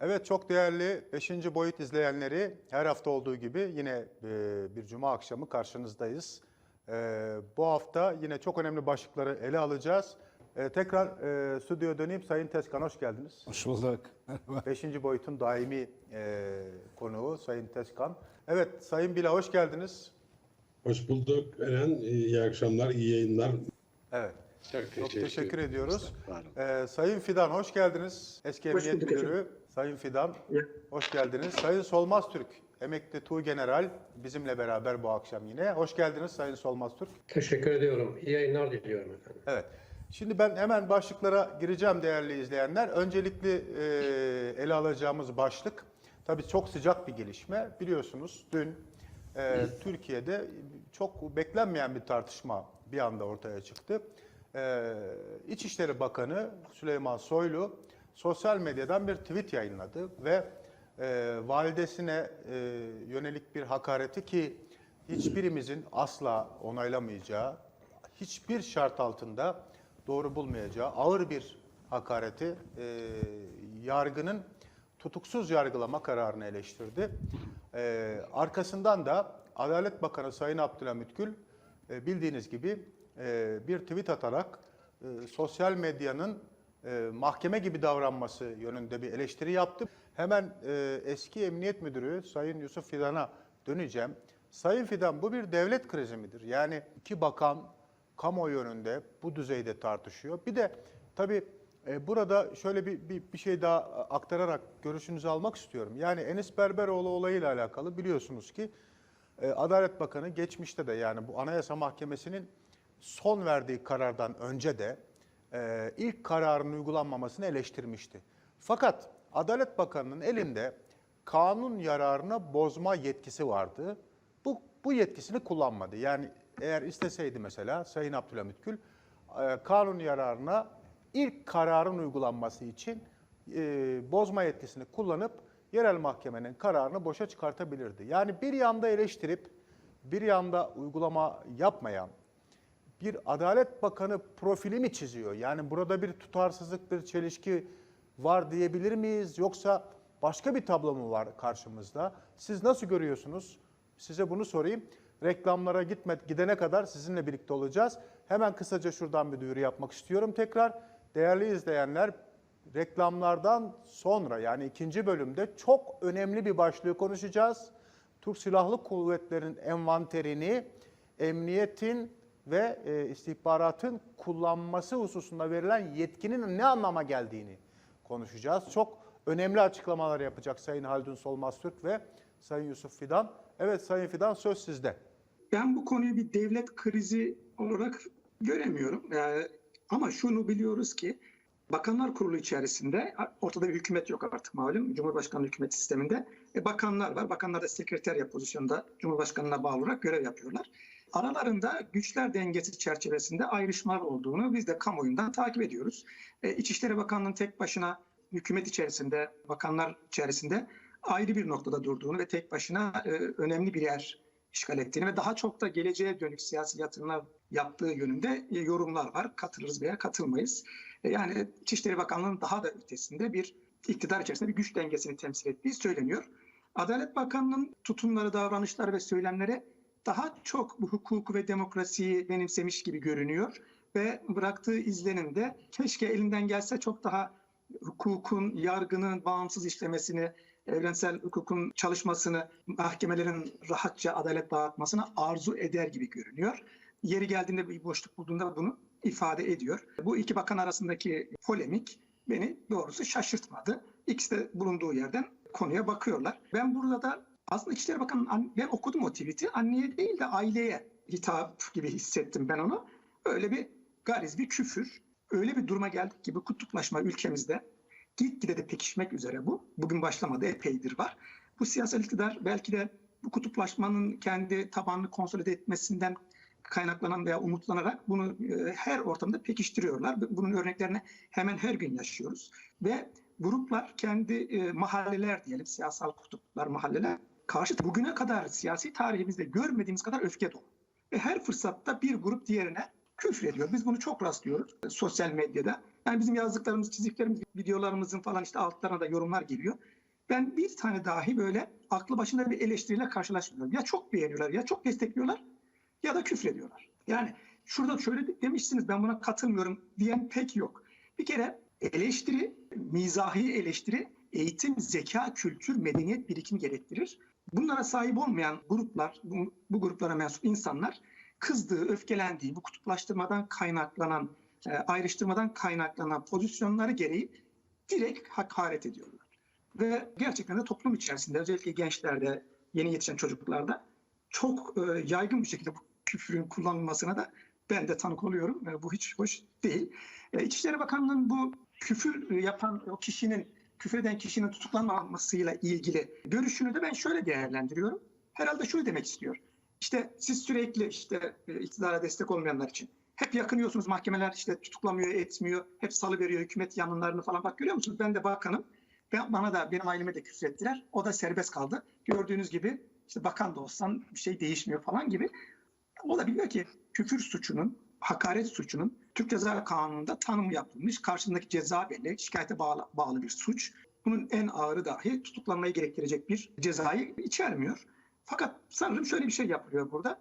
Evet çok değerli 5. boyut izleyenleri her hafta olduğu gibi yine e, bir cuma akşamı karşınızdayız. E, Bu hafta yine çok önemli başlıkları ele alacağız. E, Tekrar stüdyoya döneyim. Sayın Tezkan hoş geldiniz. Hoş bulduk. 5. boyutun daimi konuğu Sayın Tezkan. Evet Sayın Bila hoş geldiniz. Hoş bulduk Eren. İyi akşamlar, iyi yayınlar. Evet. Çok Çok teşekkür ediyoruz. Ee, Sayın Fidan hoş geldiniz. Eski Hoş Emniyet Müdürü Sayın Fidan hoş geldiniz. Sayın Solmaz Türk emekli Tuğ General bizimle beraber bu akşam yine. Hoş geldiniz Sayın Solmaz Türk. Teşekkür ediyorum. İyi yayınlar diliyorum efendim. Evet. Şimdi ben hemen başlıklara gireceğim değerli izleyenler. Öncelikli e, ele alacağımız başlık tabii çok sıcak bir gelişme. Biliyorsunuz dün e, Türkiye'de çok beklenmeyen bir tartışma bir anda ortaya çıktı. E, İçişleri Bakanı Süleyman Soylu sosyal medyadan bir tweet yayınladı ve e, validesine e, yönelik bir hakareti ki hiçbirimizin asla onaylamayacağı, hiçbir şart altında doğru bulmayacağı ağır bir hakareti e, yargının tutuksuz yargılama kararını eleştirdi. E, arkasından da Adalet Bakanı Sayın Abdülhamit Gül e, bildiğiniz gibi e, bir tweet atarak e, sosyal medyanın e, mahkeme gibi davranması yönünde bir eleştiri yaptı. Hemen e, eski Emniyet Müdürü Sayın Yusuf Fidan'a döneceğim. Sayın Fidan bu bir devlet krizi midir? Yani iki bakan kamuoyu önünde bu düzeyde tartışıyor. Bir de tabii e, burada şöyle bir, bir, bir şey daha aktararak görüşünüzü almak istiyorum. Yani Enis Berberoğlu olayıyla alakalı biliyorsunuz ki e, Adalet Bakanı geçmişte de yani bu Anayasa Mahkemesi'nin son verdiği karardan önce de e, ilk kararın uygulanmamasını eleştirmişti. Fakat Adalet Bakanı'nın elinde kanun yararına bozma yetkisi vardı. Bu, bu yetkisini kullanmadı. Yani eğer isteseydi mesela Sayın Abdülhamit Gül e, kanun yararına ilk kararın uygulanması için e, bozma yetkisini kullanıp yerel mahkemenin kararını boşa çıkartabilirdi. Yani bir yanda eleştirip bir yanda uygulama yapmayan bir Adalet Bakanı profili mi çiziyor? Yani burada bir tutarsızlık, bir çelişki var diyebilir miyiz? Yoksa başka bir tablo mu var karşımızda? Siz nasıl görüyorsunuz? Size bunu sorayım. Reklamlara gitme, gidene kadar sizinle birlikte olacağız. Hemen kısaca şuradan bir duyuru yapmak istiyorum tekrar. Değerli izleyenler, reklamlardan sonra yani ikinci bölümde çok önemli bir başlığı konuşacağız. Türk Silahlı Kuvvetleri'nin envanterini, emniyetin ve e, istihbaratın kullanması hususunda verilen yetkinin ne anlama geldiğini konuşacağız. Çok önemli açıklamalar yapacak Sayın Haldun Solmaz Türk ve Sayın Yusuf Fidan. Evet Sayın Fidan söz sizde. Ben bu konuyu bir devlet krizi olarak göremiyorum. Ee, ama şunu biliyoruz ki Bakanlar Kurulu içerisinde ortada bir hükümet yok artık malum. Cumhurbaşkanlığı hükümet sisteminde. E, bakanlar var. Bakanlar da sekreterya pozisyonda Cumhurbaşkanına bağlı olarak görev yapıyorlar. Aralarında güçler dengesi çerçevesinde ayrışmalar olduğunu biz de kamuoyundan takip ediyoruz. E, İçişleri Bakanlığı'nın tek başına hükümet içerisinde, bakanlar içerisinde ayrı bir noktada durduğunu ve tek başına e, önemli bir yer işgal ettiğini ve daha çok da geleceğe dönük siyasi yatırımlar yaptığı yönünde e, yorumlar var. Katılırız veya katılmayız. Yani İçişleri Bakanlığı'nın daha da ötesinde bir iktidar içerisinde bir güç dengesini temsil ettiği söyleniyor. Adalet Bakanlığı'nın tutumları, davranışları ve söylemleri daha çok bu hukuku ve demokrasiyi benimsemiş gibi görünüyor ve bıraktığı izlenim de keşke elinden gelse çok daha hukukun, yargının bağımsız işlemesini, evrensel hukukun çalışmasını, mahkemelerin rahatça adalet dağıtmasını arzu eder gibi görünüyor. Yeri geldiğinde bir boşluk bulduğunda bunu ifade ediyor. Bu iki bakan arasındaki polemik beni doğrusu şaşırtmadı. İkisi de bulunduğu yerden konuya bakıyorlar. Ben burada da aslında İçişleri Bakanı'nın, ben okudum o tweet'i, anneye değil de aileye hitap gibi hissettim ben onu. Öyle bir gariz bir küfür. Öyle bir duruma geldik ki bu kutuplaşma ülkemizde gitgide de pekişmek üzere bu. Bugün başlamadı, epeydir var. Bu siyasal iktidar belki de bu kutuplaşmanın kendi tabanını konsolide etmesinden kaynaklanan veya umutlanarak bunu e, her ortamda pekiştiriyorlar. Bunun örneklerini hemen her gün yaşıyoruz. Ve gruplar kendi e, mahalleler diyelim, siyasal kutuplar, mahalleler karşı bugüne kadar siyasi tarihimizde görmediğimiz kadar öfke dolu. Ve her fırsatta bir grup diğerine küfür ediyor. Biz bunu çok rastlıyoruz sosyal medyada. Yani bizim yazdıklarımız, çizdiklerimiz, videolarımızın falan işte altlarına da yorumlar geliyor. Ben bir tane dahi böyle aklı başında bir eleştiriyle karşılaşmıyorum. Ya çok beğeniyorlar, ya çok destekliyorlar ya da küfrediyorlar. Yani şurada şöyle de- demişsiniz ben buna katılmıyorum diyen pek yok. Bir kere eleştiri, mizahi eleştiri eğitim, zeka, kültür, medeniyet birikimi gerektirir. Bunlara sahip olmayan gruplar, bu, bu gruplara mensup insanlar kızdığı, öfkelendiği, bu kutuplaştırmadan kaynaklanan, e, ayrıştırmadan kaynaklanan pozisyonları gereği direkt hakaret ediyorlar. Ve gerçekten de toplum içerisinde özellikle gençlerde, yeni yetişen çocuklarda çok e, yaygın bir şekilde bu küfrün kullanılmasına da ben de tanık oluyorum. E, bu hiç hoş değil. E, İçişleri Bakanlığı'nın bu küfür yapan o kişinin, küfreden kişinin tutuklanmamasıyla ilgili görüşünü de ben şöyle değerlendiriyorum. Herhalde şunu demek istiyor. İşte siz sürekli işte e, iktidara destek olmayanlar için hep yakınıyorsunuz mahkemeler işte tutuklamıyor, etmiyor, hep salı veriyor hükümet yanlarını falan bak görüyor musunuz? Ben de bakanım. Ben, bana da benim aileme de küfrettiler. O da serbest kaldı. Gördüğünüz gibi işte bakan da olsan bir şey değişmiyor falan gibi. O da biliyor ki küfür suçunun, hakaret suçunun Türk Ceza Kanunu'nda tanımı yapılmış. Karşısındaki ceza belli, şikayete bağlı, bağlı bir suç. Bunun en ağırı dahi tutuklanmayı gerektirecek bir cezayı içermiyor. Fakat sanırım şöyle bir şey yapılıyor burada.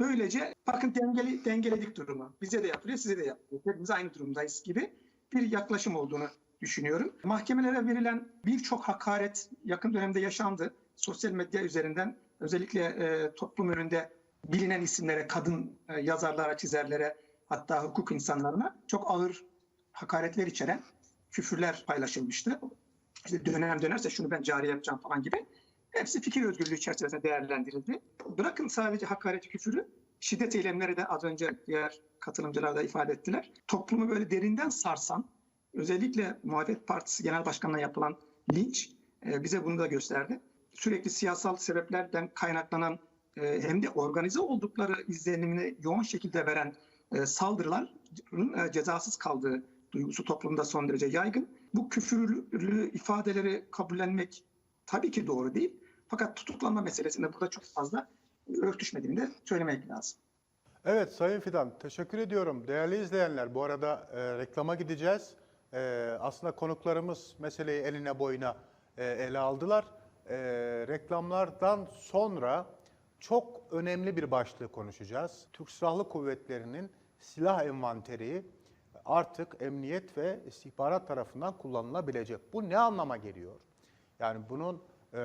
Böylece bakın dengeli, dengeledik durumu. Bize de yapılıyor, size de yapılıyor. Hepimiz aynı durumdayız gibi bir yaklaşım olduğunu düşünüyorum. Mahkemelere verilen birçok hakaret yakın dönemde yaşandı. Sosyal medya üzerinden özellikle e, toplum önünde bilinen isimlere, kadın e, yazarlara, çizerlere hatta hukuk insanlarına çok ağır hakaretler içeren küfürler paylaşılmıştı. İşte dönem dönerse şunu ben cari yapacağım falan gibi. Hepsi fikir özgürlüğü çerçevesinde değerlendirildi. Bırakın sadece hakaret küfürü, şiddet eylemleri de az önce diğer katılımcılar da ifade ettiler. Toplumu böyle derinden sarsan, özellikle Muhalefet Partisi Genel Başkanı'na yapılan linç e, bize bunu da gösterdi. Sürekli siyasal sebeplerden kaynaklanan hem de organize oldukları izlenimini yoğun şekilde veren e, saldırıların e, cezasız kaldığı duygusu toplumda son derece yaygın. Bu küfürlü ifadeleri kabullenmek tabii ki doğru değil. Fakat tutuklanma meselesinde burada çok fazla örtüşmediğini de söylemek lazım. Evet Sayın Fidan teşekkür ediyorum. Değerli izleyenler bu arada e, reklama gideceğiz. E, aslında konuklarımız meseleyi eline boyuna e, ele aldılar. E, reklamlardan sonra çok önemli bir başlığı konuşacağız. Türk Silahlı Kuvvetleri'nin silah envanteri artık emniyet ve istihbarat tarafından kullanılabilecek. Bu ne anlama geliyor? Yani bunun e,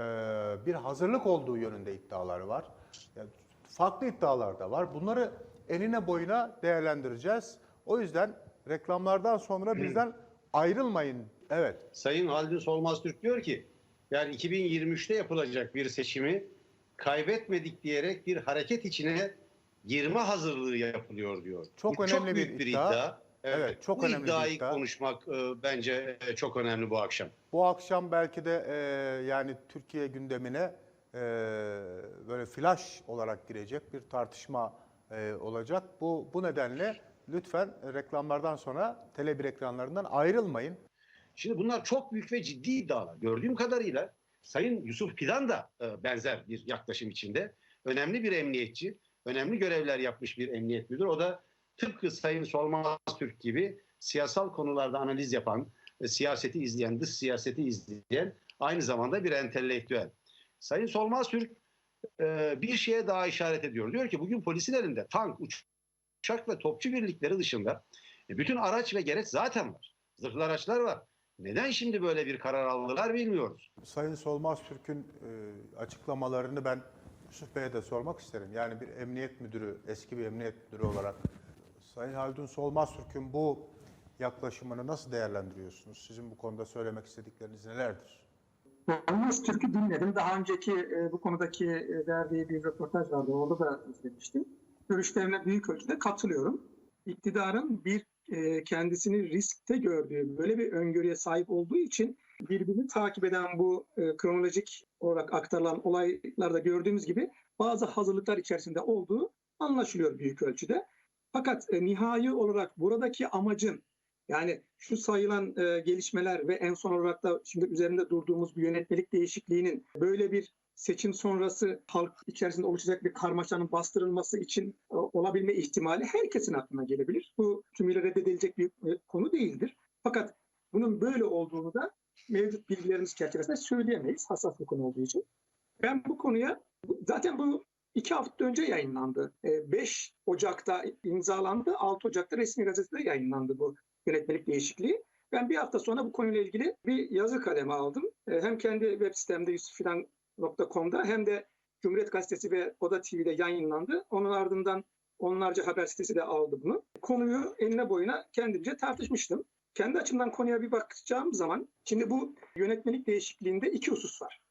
bir hazırlık olduğu yönünde iddiaları var. Yani farklı iddialar da var. Bunları eline boyuna değerlendireceğiz. O yüzden reklamlardan sonra bizden ayrılmayın. Evet. Sayın Haldun Solmaz Türk diyor ki yani 2023'te yapılacak bir seçimi kaybetmedik diyerek bir hareket içine girme hazırlığı yapılıyor diyor. Çok Bu önemli bir büyük bir iddia. iddia. Evet, çok bu önemli bir iddiayı iddia. konuşmak e, bence e, çok önemli bu akşam. Bu akşam belki de e, yani Türkiye gündemine e, böyle flash olarak girecek bir tartışma e, olacak. Bu bu nedenle lütfen reklamlardan sonra Tele1 ekranlarından ayrılmayın. Şimdi bunlar çok büyük ve ciddi iddialar. Gördüğüm kadarıyla Sayın Yusuf Fidan da e, benzer bir yaklaşım içinde. Önemli bir emniyetçi, önemli görevler yapmış bir emniyet müdürü. O da tıpkı Sayın Solmaz Türk gibi siyasal konularda analiz yapan, e, siyaseti izleyen, dış siyaseti izleyen aynı zamanda bir entelektüel. Sayın Solmaz Türk e, bir şeye daha işaret ediyor. Diyor ki bugün polisin elinde tank, uçak ve topçu birlikleri dışında e, bütün araç ve gereç zaten var. Zırhlı araçlar var. Neden şimdi böyle bir karar aldılar bilmiyoruz. Sayın Solmaz Türk'ün e, açıklamalarını ben Yusuf Bey'e de sormak isterim. Yani bir emniyet müdürü, eski bir emniyet müdürü olarak Sayın Haldun Solmaz Türk'ün bu yaklaşımını nasıl değerlendiriyorsunuz? Sizin bu konuda söylemek istedikleriniz nelerdir? Yalnız Türk'ü dinledim. Daha önceki e, bu konudaki e, verdiği bir röportaj vardı. Orada da izlemiştim. Görüşlerine büyük ölçüde katılıyorum. İktidarın bir e, kendisini riskte gördüğü, böyle bir öngörüye sahip olduğu için birbirini takip eden bu e, kronolojik olarak aktarılan olaylarda gördüğümüz gibi bazı hazırlıklar içerisinde olduğu anlaşılıyor büyük ölçüde. Fakat e, nihai olarak buradaki amacın yani şu sayılan gelişmeler ve en son olarak da şimdi üzerinde durduğumuz bu yönetmelik değişikliğinin böyle bir seçim sonrası halk içerisinde oluşacak bir karmaşanın bastırılması için e, olabilme ihtimali herkesin aklına gelebilir. Bu tümüyle reddedilecek bir e, konu değildir. Fakat bunun böyle olduğunu da mevcut bilgilerimiz çerçevesinde söyleyemeyiz hassas bir konu olduğu için. Ben bu konuya zaten bu iki hafta önce yayınlandı. Ee, 5 Ocak'ta imzalandı, 6 Ocak'ta resmi gazetede yayınlandı bu yönetmelik değişikliği. Ben bir hafta sonra bu konuyla ilgili bir yazı kaleme aldım. Hem kendi web sitemde yusuffidan.com'da hem de Cumhuriyet Gazetesi ve Oda TV'de yayınlandı. Onun ardından onlarca haber sitesi de aldı bunu. Konuyu enine boyuna kendimce tartışmıştım. Kendi açımdan konuya bir bakacağım zaman, şimdi bu yönetmelik değişikliğinde iki husus var.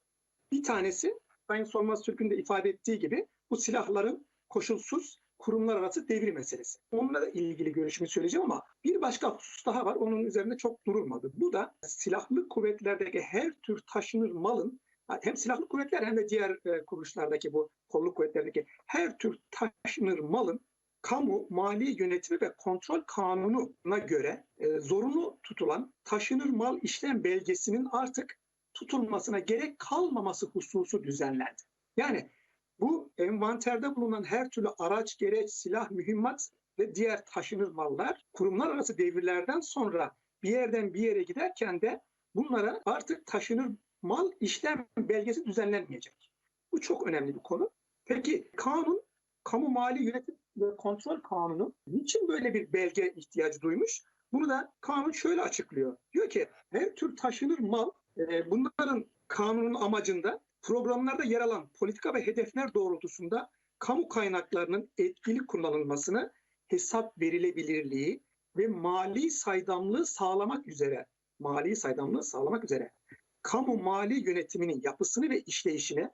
Bir tanesi, Sayın Solmaz Türk'ün de ifade ettiği gibi bu silahların koşulsuz kurumlar arası devri meselesi. Onunla ilgili görüşümü söyleyeceğim ama bir başka husus daha var. Onun üzerinde çok durulmadı. Bu da silahlı kuvvetlerdeki her tür taşınır malın hem silahlı kuvvetler hem de diğer e, kuruluşlardaki bu kolluk kuvvetlerdeki her tür taşınır malın kamu mali yönetimi ve kontrol kanununa göre e, zorunlu tutulan taşınır mal işlem belgesinin artık tutulmasına gerek kalmaması hususu düzenlendi. Yani bu envanterde bulunan her türlü araç, gereç, silah, mühimmat ve diğer taşınır mallar kurumlar arası devirlerden sonra bir yerden bir yere giderken de bunlara artık taşınır mal işlem belgesi düzenlenmeyecek. Bu çok önemli bir konu. Peki kanun, kamu mali yönetim ve kontrol kanunu niçin böyle bir belge ihtiyacı duymuş? Bunu da kanun şöyle açıklıyor. Diyor ki her tür taşınır mal e, bunların kanunun amacında programlarda yer alan politika ve hedefler doğrultusunda kamu kaynaklarının etkili kullanılmasını, hesap verilebilirliği ve mali saydamlığı sağlamak üzere, mali saydamlığı sağlamak üzere kamu mali yönetiminin yapısını ve işleyişine,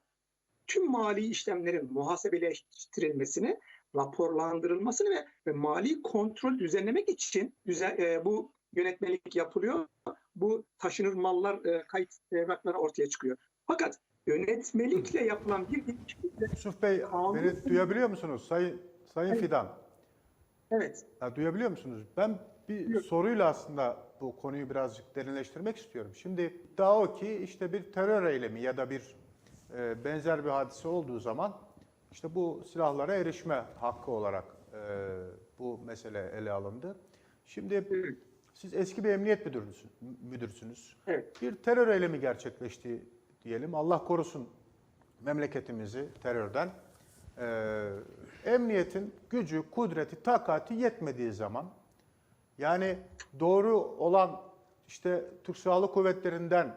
tüm mali işlemlerin muhasebeleştirilmesini, raporlandırılmasını ve, ve mali kontrol düzenlemek için düzen, e, bu yönetmelik yapılıyor. Bu taşınır mallar e, kayıt evrakları ortaya çıkıyor. Fakat yönetmelikle yapılan bir Yusuf Bey Kanun- beni duyabiliyor musunuz? Sayın Sayın Evet. Fidan. evet Ya, duyabiliyor musunuz? Ben bir Yok. soruyla aslında bu konuyu birazcık derinleştirmek istiyorum. Şimdi daha o ki işte bir terör eylemi ya da bir e, benzer bir hadise olduğu zaman işte bu silahlara erişme hakkı olarak e, bu mesele ele alındı. Şimdi Evet. siz eski bir emniyet müdürsünüz. evet Bir terör eylemi gerçekleşti diyelim. Allah korusun memleketimizi terörden. Ee, emniyetin gücü, kudreti, takati yetmediği zaman yani doğru olan işte Türk Silahlı Kuvvetleri'nden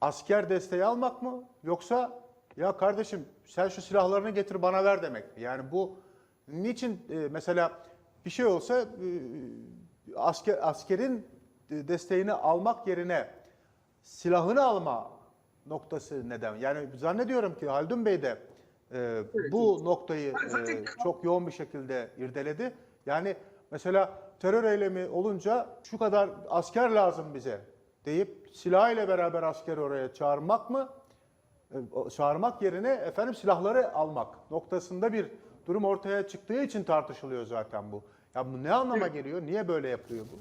asker desteği almak mı yoksa ya kardeşim sen şu silahlarını getir bana ver demek mi? Yani bu niçin e, mesela bir şey olsa e, asker askerin desteğini almak yerine silahını alma noktası neden? Yani zannediyorum ki Haldun Bey de e, bu noktayı e, çok yoğun bir şekilde irdeledi. Yani mesela terör eylemi olunca şu kadar asker lazım bize deyip silah ile beraber askeri oraya çağırmak mı? E, Çağırmak yerine efendim silahları almak noktasında bir durum ortaya çıktığı için tartışılıyor zaten bu. Ya bu ne anlama Evet. geliyor? Niye böyle yapılıyor bu?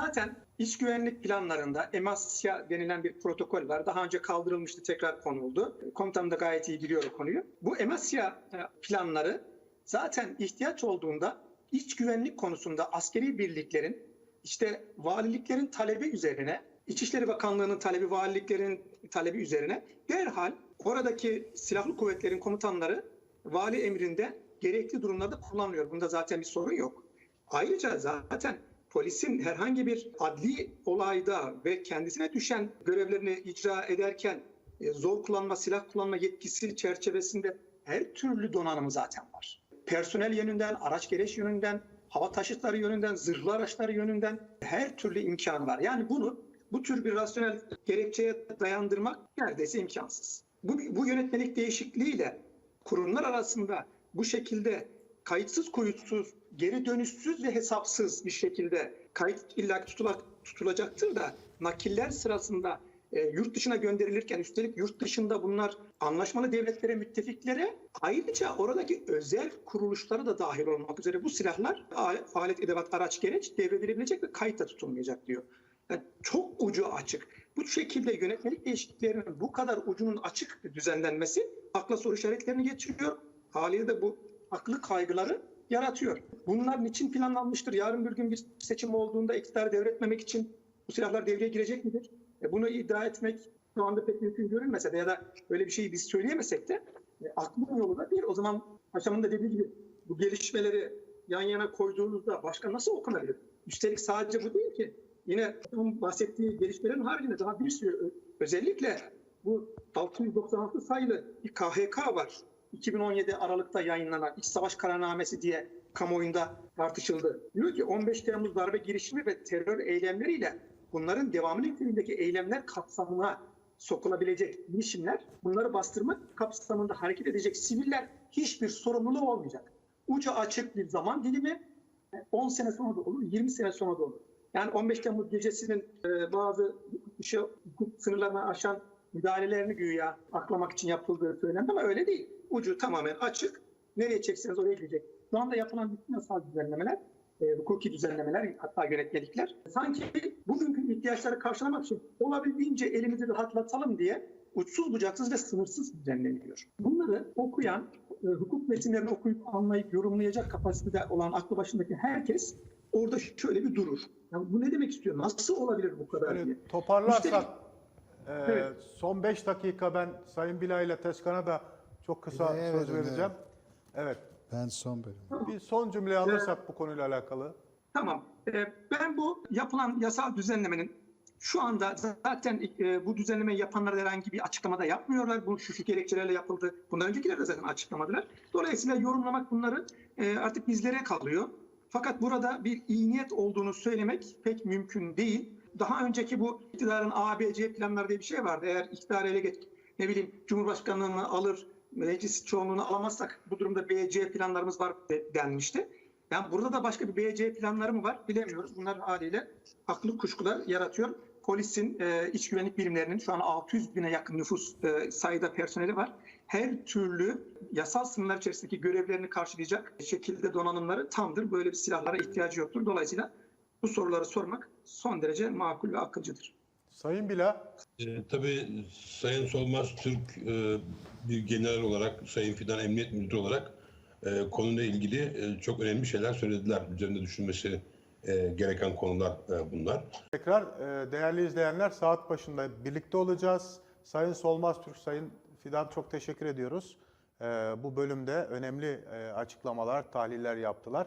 Zaten iç güvenlik planlarında EMASya denilen bir protokol var. Daha önce kaldırılmıştı, tekrar konuldu. Komutanım da gayet iyi biliyor o konuyu. Bu EMASya e, planları zaten ihtiyaç olduğunda iç güvenlik konusunda askeri birliklerin, işte valiliklerin talebi üzerine, İçişleri Bakanlığı'nın talebi, valiliklerin talebi üzerine derhal oradaki silahlı kuvvetlerin komutanları vali emrinde gerekli durumlarda kullanılıyor. Bunda zaten bir sorun yok. Ayrıca zaten polisin herhangi bir adli olayda ve kendisine düşen görevlerini icra ederken e, zor kullanma, silah kullanma yetkisi çerçevesinde her türlü donanımı zaten var. Personel yönünden, araç gereç yönünden, hava taşıtları yönünden, zırhlı araçları yönünden her türlü imkanı var. Yani bunu bu tür bir rasyonel gerekçeye dayandırmak neredeyse imkansız. Bu, bu yönetmelik değişikliğiyle kurumlar arasında bu şekilde kayıtsız kuyutsuz, geri dönüşsüz ve hesapsız bir şekilde kayıt illa tutula- tutulacaktır da nakiller sırasında e, yurt dışına gönderilirken üstelik yurt dışında bunlar anlaşmalı devletlere, müttefiklere ayrıca oradaki özel kuruluşlara da dahil olmak üzere bu silahlar alet, edevat, araç, gereç devredilebilecek ve kayıtta tutulmayacak diyor. Yani çok ucu açık. Bu şekilde yönetmelik değişikliklerinin bu kadar ucunun açık düzenlenmesi akla soru işaretlerini getiriyor. Haliyle de bu haklı kaygıları yaratıyor. Bunlar niçin planlanmıştır? Yarın bir gün bir seçim olduğunda iktidarı devretmemek için bu silahlar devreye girecek midir? E, bunu iddia etmek şu anda pek mümkün görünmese de ya da böyle bir şeyi biz söyleyemesek de e, aklın yolu da bir. O zaman Paşam'ın da dediği gibi bu gelişmeleri yan yana koyduğunuzda başka nasıl okunabilir? Üstelik sadece bu değil ki. Yine onun bahsettiği gelişmelerin haricinde daha bir sürü özellikle bu 696 sayılı bir KHK var. 2017 Aralık'ta yayınlanan İç Savaş Kararnamesi diye kamuoyunda tartışıldı. Diyor ki 15 Temmuz darbe girişimi ve terör eylemleriyle bunların devamı niteliğindeki eylemler kapsamına sokulabilecek girişimler, bunları bastırmak kapsamında hareket edecek siviller hiçbir sorumluluğu olmayacak. Ucu açık bir zaman dilimi 10 sene sonra da olur, 20 sene sonra da olur. Yani 15 Temmuz gecesinin e, bazı dışı hukuk sınırlarını aşan müdahalelerini güya aklamak için yapıldığı söylendi ama öyle değil. Ucu tamamen açık. Nereye çekseniz oraya gidecek. Şu anda yapılan bütün yasal düzenlemeler, e, hukuki düzenlemeler, hatta yönetmelikler sanki bugünkü ihtiyaçları karşılamak için olabildiğince elimizi rahatlatalım diye uçsuz bucaksız ve sınırsız düzenleniyor. Bunları okuyan, e, hukuk metinlerini okuyup anlayıp yorumlayacak kapasitede olan aklı başındaki herkes orada şöyle bir durur. Yani bu ne demek istiyor? Nasıl olabilir bu kadar diye. Yani toparlarsak Üstelik- e, Evet. son 5 dakika ben Sayın Bilal ile Tezkan'a da çok kısa söz vereceğim. Evet. Ben son bölüm. Bir son cümle alırsak bu konuyla alakalı. Tamam. Ee, Ben bu yapılan yasal düzenlemenin şu anda zaten e, bu düzenlemeyi yapanlar herhangi bir açıklamada yapmıyorlar. Bu şu şu gerekçelerle yapıldı. Bundan öncekiler de zaten açıklamadılar. Dolayısıyla yorumlamak bunları e, artık bizlere kalıyor. Fakat burada bir iyi niyet olduğunu söylemek pek mümkün değil. Daha önceki bu iktidarın ABC planları diye bir şey vardı. Eğer iktidarı ele geç, ne bileyim Cumhurbaşkanlığını alır, meclis çoğunluğunu alamazsak bu durumda BC planlarımız var de- denmişti. Yani burada da başka bir BC planları mı var bilemiyoruz. Bunlar haliyle haklı kuşkular yaratıyor. Polisin e, iç güvenlik birimlerinin şu an 600 bine yakın nüfus e, sayıda personeli var. Her türlü yasal sınırlar içerisindeki görevlerini karşılayacak şekilde donanımları tamdır. Böyle bir silahlara ihtiyacı yoktur. Dolayısıyla bu soruları sormak son derece makul ve akılcıdır. Sayın Bilal, E, tabii Sayın Solmaz Türk e, bir general olarak, Sayın Fidan Emniyet Müdürü olarak e, konuyla ilgili e, çok önemli şeyler söylediler. Üzerinde düşünmesi e, gereken konular e, bunlar. tekrar e, değerli izleyenler saat başında birlikte olacağız. Sayın Solmaz Türk, Sayın Fidan çok teşekkür ediyoruz. E, Bu bölümde önemli e, açıklamalar, tahliller yaptılar.